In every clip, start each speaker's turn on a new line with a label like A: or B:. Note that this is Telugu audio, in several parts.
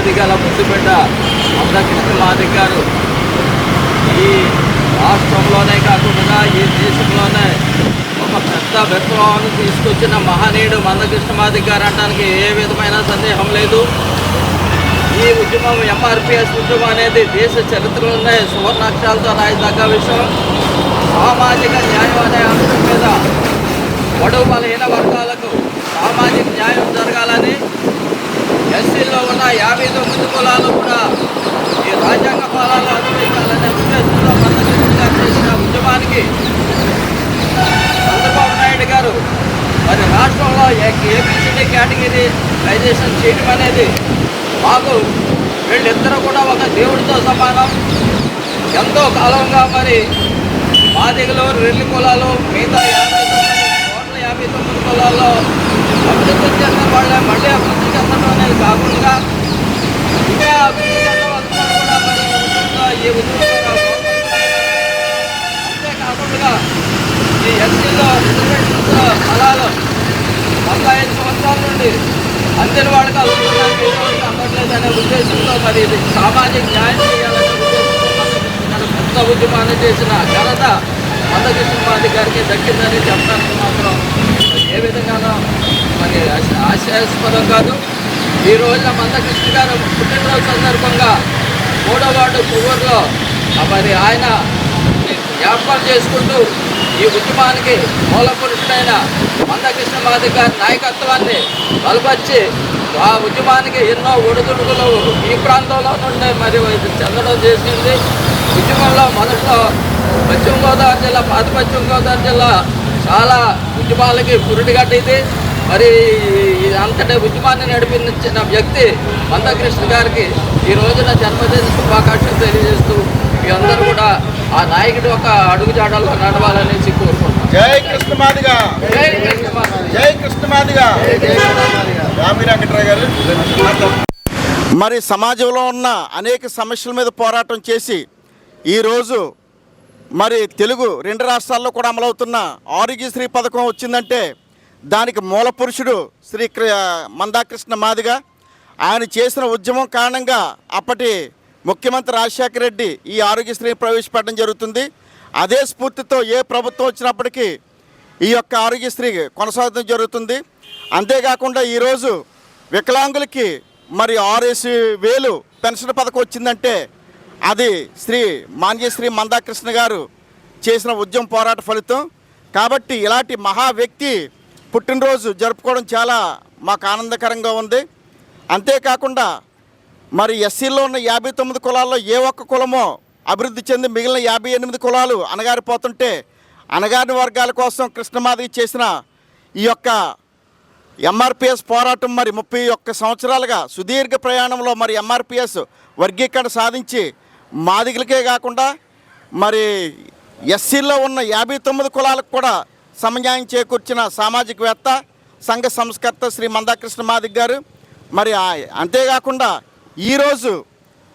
A: ఆదిగల ముద్దుబిడ్డ అందకృష్ణ మాదిక్ గారు. ఈ రాష్ట్రంలోనే కాకుండా ఈ దేశంలోనే ఒక పెద్ద విప్లవాన్ని తీసుకొచ్చిన మహనీయుడు మందకృష్ణ మాదిక్ గారు అనడానికి ఏ విధమైన సందేహం లేదు. ఈ ఉద్యమం ఎంఆర్పిఎస్ ఉద్యమం అనేది దేశ చరిత్రలోనే సువర్ణాక్షరాలతో రాయదగ్గ విషయం. సామాజిక న్యాయం అనే అంశం మీద బడుగు బలహీన వర్గాలకు సామాజిక న్యాయం జరగాలని ఎస్సీల్లో ఉన్న యాభై తొమ్మిది కులాలు కూడా ఈ రాజ్యాంగ ఫలాలు అనుభవించాలనే ఉద్దేశంలో మందకృష్ణ చేసిన ఉద్యమానికి చంద్రబాబు నాయుడు గారు మరి రాష్ట్రంలో ఏబిసిడి కేటగిరీలైజేషన్ చేయడం అనేది మాకు వీళ్ళిద్దరూ కూడా ఒక దేవుడితో సమానం. ఎంతో కాలంగా మరి మాదిగలు రెల్లి కులాలు మిగతా యాభై తొమ్మిది కోట్ల యాభై తొమ్మిది కులాల్లో అభివృద్ధి చెందిన వాళ్ళ మళ్ళీ అభివృద్ధి చెందడం అనేది కాకుండా ఇంకా అభివృద్ధి కూడా మరి ఈ ఉద్యమంలో ఈ ఉద్యమంలో అంతేకాకుండా ఈ ఎస్సీలో రిజర్వేషన్స్లో ఫలాలు డెబ్బై ఐదు సంవత్సరాల నుండి అందిన వాళ్ళకి అందుకోవడానికి ఎటువంటి అందట్లేదనే ఉద్దేశంతో మరి ఇది సామాజిక న్యాయం చేయాలనే ఉద్దేశంతో ఉద్యమాన్ని చేసిన ఘనత మందకృష్ణ మాది గారికి దక్కిందని చెప్పడానికి మాత్రం ఏ విధంగానో ఆశాస్పదం కాదు. ఈ రోజున మందకృష్ణ గారు పుట్టినరోజు సందర్భంగా మూడో వార్డు పువ్వుర్లో మరి ఆయన జ్ఞాపకం చేసుకుంటూ ఈ ఉద్యమానికి మూల పురుషుడైన మందకృష్ణ మాదిక్ గారి నాయకత్వాన్ని బలపరిచి ఆ ఉద్యమానికి ఎన్నో ఒడిదుడుకులు ఈ ప్రాంతంలో నుండి మరి ఇది చెందడం చేసింది. ఉద్యమంలో మొదట్లో పశ్చిమ గోదావరి జిల్లా పాత పశ్చిమ గోదావరి జిల్లా చాలా ఉద్యమాలకి పురుడుగడ్డ ఇది. మరి అంతటి ఉద్యమాన్ని నడిపించిన వ్యక్తి మందకృష్ణ గారికి ఈ రోజున జన్మదిన శుభాకాంక్షలు తెలియజేస్తూ మీ అందరూ కూడా ఆ నాయకుడి ఒక అడుగుజాడల్లో నడవాలనేసి కోరుకుంటున్నాం.
B: జై కృష్ణ మాదిగా.
A: జై కృష్ణ మాదిగ.
B: జై కృష్ణ మాదిగా. రామి వెంకట్రావు గారు. మరి సమాజంలో ఉన్న అనేక సమస్యల మీద పోరాటం చేసి ఈరోజు మరి తెలుగు రెండు రాష్ట్రాల్లో కూడా అమలవుతున్న ఆరోగ్యశ్రీ పథకం వచ్చిందంటే దానికి మూల పురుషుడు శ్రీ మందాకృష్ణ మాదిగా. ఆయన చేసిన ఉద్యమం కారణంగా అప్పటి ముఖ్యమంత్రి రాజశేఖర రెడ్డి ఈ ఆరోగ్యశ్రీని ప్రవేశపెట్టడం జరుగుతుంది. అదే స్ఫూర్తితో ఏ ప్రభుత్వం వచ్చినప్పటికీ ఈ యొక్క ఆరోగ్యశ్రీ కొనసాగడం జరుగుతుంది. అంతేకాకుండా ఈరోజు వికలాంగులకి మరి ఆరేసి వేలు పెన్షన్ పథకం వచ్చిందంటే అది శ్రీ మాన్యశ్రీ మందాకృష్ణ గారు చేసిన ఉద్యమ పోరాట ఫలితం. కాబట్టి ఇలాంటి మహా వ్యక్తి పుట్టినరోజు జరుపుకోవడం చాలా మాకు ఆనందకరంగా ఉంది. అంతేకాకుండా మరి ఎస్సీలో ఉన్న యాభై తొమ్మిది కులాల్లో ఏ ఒక్క కులమో అభివృద్ధి చెంది మిగిలిన యాభై ఎనిమిది కులాలు అణగారిపోతుంటే అణగారిన వర్గాల కోసం కృష్ణమాధవి చేసిన ఈ యొక్క ఎంఆర్పిఎస్ పోరాటం మరి ముప్పై ఒక్క సంవత్సరాలుగా సుదీర్ఘ ప్రయాణంలో మరి ఎంఆర్పిఎస్ వర్గీకరణ సాధించి మాదిగలకే కాకుండా మరి ఎస్సీలో ఉన్న యాభై తొమ్మిది కులాలకు కూడా సమన్యాయం చేకూర్చిన సామాజికవేత్త సంఘ సంస్కర్త శ్రీ మందాకృష్ణ మాదిక్ గారు. మరి ఆ- అంతేకాకుండా ఈరోజు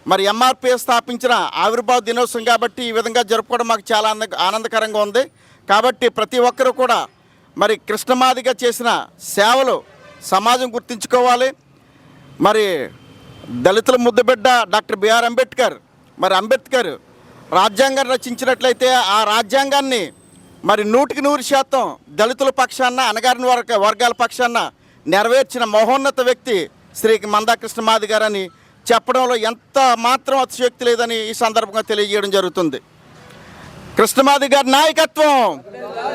B: మరి ఎంఆర్పిఎస్ స్థాపించిన ఆవిర్భావ దినోత్సవం కాబట్టి ఈ విధంగా జరుపుకోవడం మాకు చాలా ఆనందకరంగా ఉంది. కాబట్టి ప్రతి ఒక్కరూ కూడా మరి కృష్ణమాదిగా చేసిన సేవలు సమాజం గుర్తించుకోవాలి. మరి దళితుల ముద్దుబిడ్డ డాక్టర్ బిఆర్ అంబేద్కర్ మరి అంబేద్కర్ రాజ్యాంగాన్ని రచించినట్లయితే ఆ రాజ్యాంగాన్ని మరి నూటికి నూరు శాతం దళితుల పక్షాన అనగారిన వర్గ వర్గాల పక్షాన నెరవేర్చిన మహోన్నత వ్యక్తి శ్రీ మందాకృష్ణ మాది గారని చెప్పడంలో ఎంత మాత్రం అతిశక్తి లేదని ఈ సందర్భంగా తెలియజేయడం జరుగుతుంది. కృష్ణమాది గారి నాయకత్వం!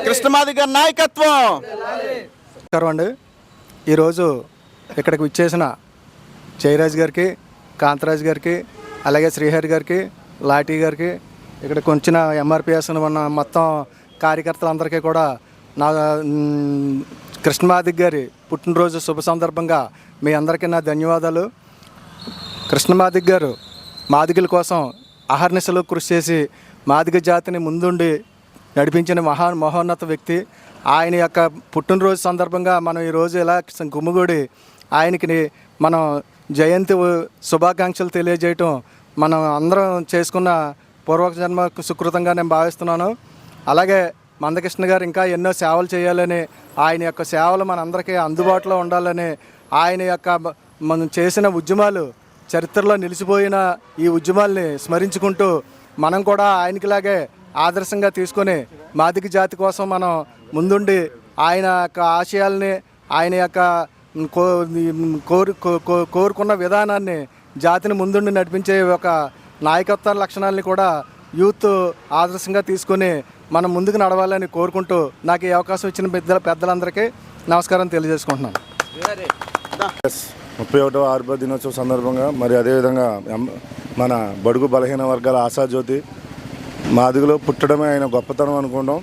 B: కృష్ణమాది గారి నాయకత్వం!
C: నమస్కారం అండి. ఈరోజు ఇక్కడికి విచ్చేసిన జయరాజ్ గారికి కాంతరాజ్ గారికి అలాగే శ్రీహరి గారికి లాఠీ గారికి ఇక్కడ కొంచెం ఎంఆర్పిఎస్ ఉన్న మొత్తం కార్యకర్తలందరికీ కూడా నా కృష్ణమాదిక్ గారి పుట్టినరోజు శుభ సందర్భంగా మీ అందరికీ నా ధన్యవాదాలు. కృష్ణమాదిక్ గారు మాదిగల కోసం అహర్నిశలు కృషి చేసి మాదిగ జాతిని ముందుండి నడిపించిన మహా మహోన్నత వ్యక్తి. ఆయన యొక్క పుట్టినరోజు సందర్భంగా మనం ఈరోజు ఇలా గుమ్మగూడి ఆయనకి మనం జయంతి శుభాకాంక్షలు తెలియజేయటం మనం అందరం చేసుకున్న పూర్వజన్మ సుకృతంగా నేను భావిస్తున్నాను. అలాగే మందకృష్ణ గారు ఇంకా ఎన్నో సేవలు చేయాలని ఆయన యొక్క సేవలు మనందరికీ అందుబాటులో ఉండాలని ఆయన యొక్క మనం చేసిన ఉద్యమాలు చరిత్రలో నిలిచిపోయిన ఈ ఉద్యమాల్ని స్మరించుకుంటూ మనం కూడా ఆయనకిలాగే ఆదర్శంగా తీసుకొని మాదిక జాతి కోసం మనం ముందుండి ఆయన యొక్క ఆశయాల్ని ఆయన యొక్క కోరు కో- కో- కోరుకున్న విధానాన్ని జాతిని ముందుండి నడిపించే ఒక నాయకత్వ లక్షణాలని కూడా యూత్ ఆదర్శంగా తీసుకొని మనం ముందుకు నడవాలని కోరుకుంటూ నాకు ఈ అవకాశం ఇచ్చిన పెద్దల పెద్దలందరికీ నమస్కారం తెలియజేసుకుంటున్నాను.
D: ముప్పై ఒకటో ఆరుబ దినోత్సవం సందర్భంగా మరి అదేవిధంగా మన బడుగు బలహీన వర్గాల ఆశాజ్యోతి మాదిగలో పుట్టడమే ఆయన గొప్పతనం అనుకుంటాం.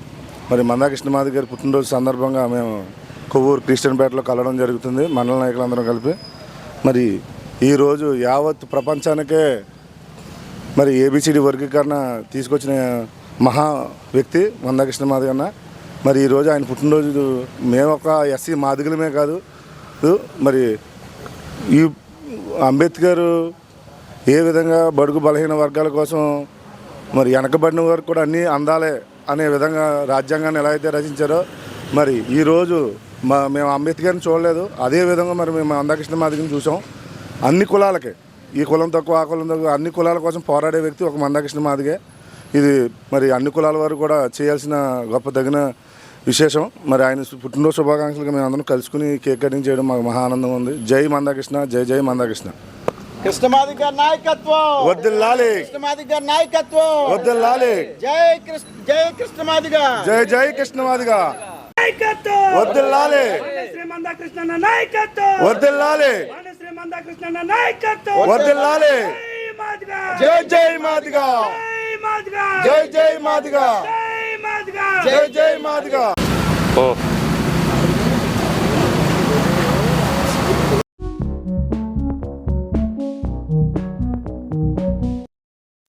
D: మరి మందాకృష్ణ మాది గారి పుట్టినరోజు సందర్భంగా మేము కొవ్వూరు క్రిస్టియన్పేటలో కలవడం జరుగుతుంది మండల నాయకులందరం కలిపి. మరి ఈరోజు యావత్ ప్రపంచానికే మరి ఏబిసిడి వర్గీకరణ తీసుకొచ్చిన మహా వ్యక్తి మందకృష్ణ మాదిగ అన్న. మరి ఈరోజు ఆయన పుట్టినరోజు మేము ఒక ఎస్సీ మాదిగలమే కాదు. మరి ఈ అంబేద్కర్ ఏ విధంగా బడుగు బలహీన వర్గాల కోసం మరి వెనకబడిన వారికి కూడా అన్నీ అందాలే అనే విధంగా రాజ్యాంగాన్ని ఎలా అయితే రచించారో మరి ఈరోజు మా మేము అంబేద్కర్ని చూడలేదు. అదే విధంగా మరి మేము అందకృష్ణ మాదిగని చూసాం. అన్ని కులాలకే. ఈ కులం తక్కువ ఆ కులం తక్కువ అన్ని కులాల కోసం పోరాడే వ్యక్తి ఒక మందాకృష్ణ మాదిగే ఇది మరి అన్ని కులాల వారు కూడా చేయాల్సిన గొప్ప తగిన విశేషం. మరి ఆయన పుట్టినరోజు శుభాకాంక్షలుగా మేము అందరం కలుసుకుని కేక్ కటింగ్ చేయడం మాకు మహా ఆనందం ఉంది. జై మందాకృష్ణ జై జై మందాకృష్ణ.
B: కృష్ణమాది గారి నాయకత్వం!
D: వద్దుల్లాలి
B: కృష్ణమాది గారి నాయకత్వం! జై కృష్ణ జై కృష్ణమాదిగా
D: జై జై కృష్ణమాదిగా
E: నాయకత్వం! జై జై మాదిగా
D: జై జై మాదిగా!
E: జై మాదిగా!
D: జై జై మాదిగా!
F: ఓ